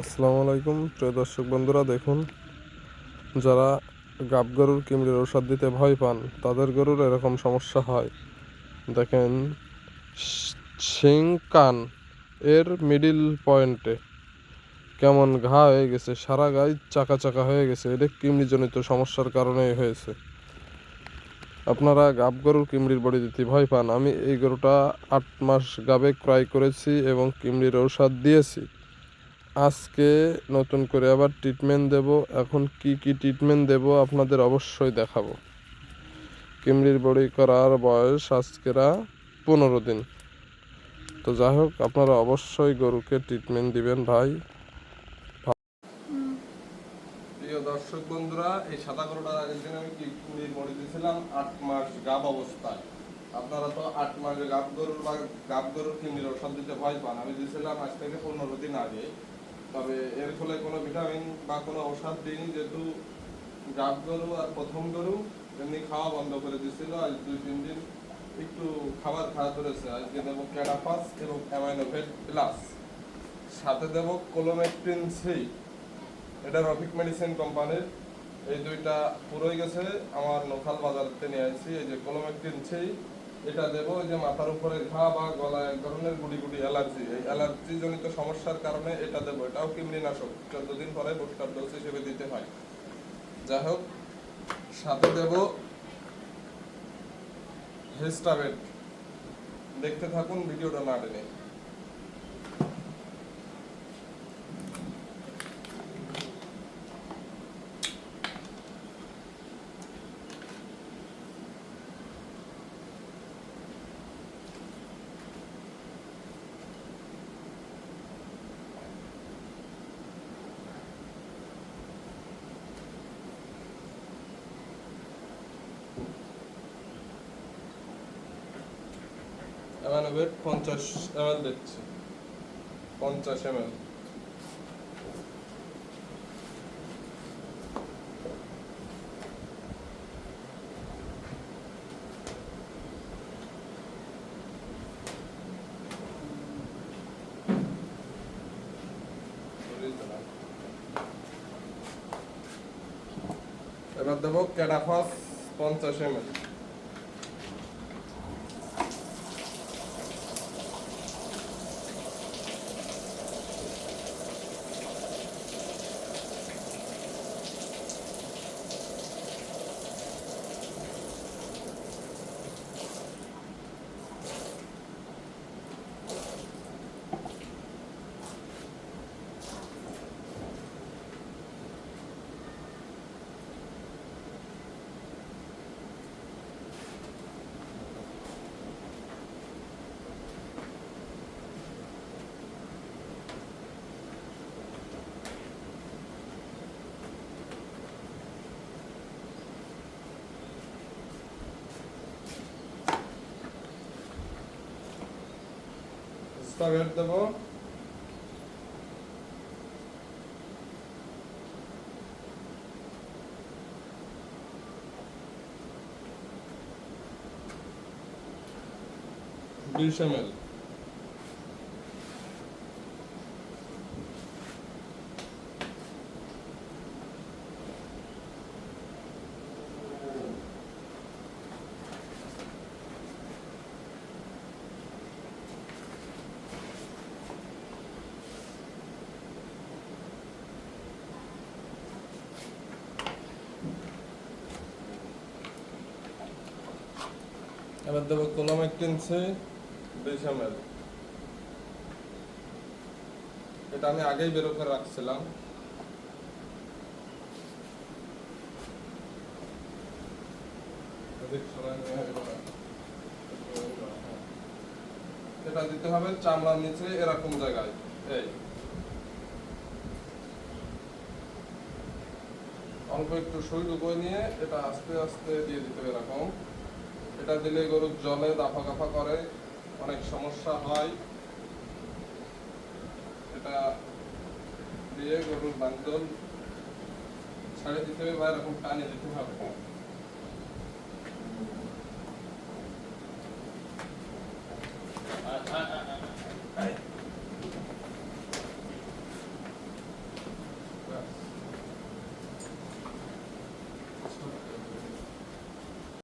আসসালামু আলাইকুম, প্রিয় দর্শক বন্ধুরা, দেখুন, যারা গাব গরুর কিমড়ির ঔষধ দিতে ভয় পান, তাদের গরুর এরকম সমস্যা হয়। দেখেন শিং কান এর মিডিল পয়েন্টে কেমন ঘা হয়ে গেছে, সারা গায়ে চাকা চাকা হয়ে গেছে, এটা কিমড়িজনিত সমস্যার কারণেই হয়েছে। আপনারা গাব গরুর কিমড়ির বড়ি দিতে ভয় পান, আমি এই গরুটা আট মাস গাবে ক্রয় করেছি এবং কিমড়ির ঔষধ দিয়েছি। আজকে নতুন করে আবার ট্রিটমেন্ট দেব। এখন কি কি ট্রিটমেন্ট দেব আপনাদের অবশ্যই দেখাবো। কিমড়ির বড়ি করার বয়স আজকেরা পনেরো দিন। তো যাই হোক, আপনারা অবশ্যই গরুকে ট্রিটমেন্ট দিবেন ভাই। দর্শক বন্ধুরা, এই সাদা গরুটার আগের দিন আমি কিমড়ির বড়ি দিয়েছিলাম? আট মাস গাব অবস্থায়। আপনারা তো আট মাস গাব গরুর বা গাব গরুর কিমড়ির ওষুধ দিতে ভয় পান। আমি দিয়েছিলাম আজ থেকে পনেরো দিন আগে। তবে এর ফলে কোনো ভিটামিন বা কোনো ওষুধ দিইনি, যেহেতু গাব গরু আর প্রথম গরু এমনি খাওয়া বন্ধ করে দিছিল। আজ দুই, তিন দিন একটু খাবার খাওয়া ধরেছে। আজকে দেবো ক্যাডাফাস এবং অ্যামাইনোভেট প্লাস। সাথে দেবো কোলোমেট্রিন সি এটা রফিক মেডিসিন কোম্পানির। এই দুইটা পুরোই গেছে। আমার নোখাল বাজারতে নিয়ে আসছি এই যে কোলোমেট্রিন সি এটা দেব যে মাথার উপরে ঘা বা গলায় এক ধরনের গুড়ি গুড়ি অ্যালার্জি। এই অ্যালার্জি জনিত সমস্যার কারণে এটা দেব। এটাও কৃমিনাশক। চোদ্দ দিন পরে বুস্টার ডোজ হিসেবে দিতে হয়। যাই হোক সাথে দেব হেস্টাবেট। দেখতে থাকুন, ভিডিওটা না টেনে। অ্যামানোভেট পঞ্চাশ এম এল দিচ্ছি পঞ্চাশ এম এল এবার দেবো ক্যাডাফাস। পঞ্চাশ এম এল স্টাবেট দেবো বিশ এম এবার দেবো কোলামেকটিন সি বিশ এম এটা আমি আগেই বের করে রাখছিলাম। এটা দিতে হবে চামড়ার নিচে এরকম জায়গায়, এই। অল্প একটু সুই ডুবো নিয়ে এটা আস্তে আস্তে দিয়ে দিতে হবে এরকম। এটা দিলে গরুর জলে দাফা কাফা করে, অনেক সমস্যা হয়। এটা দিয়ে গরুর বান্ধব ছাড়ে দিতে হবে বা এরকম টানে দিতে হবে।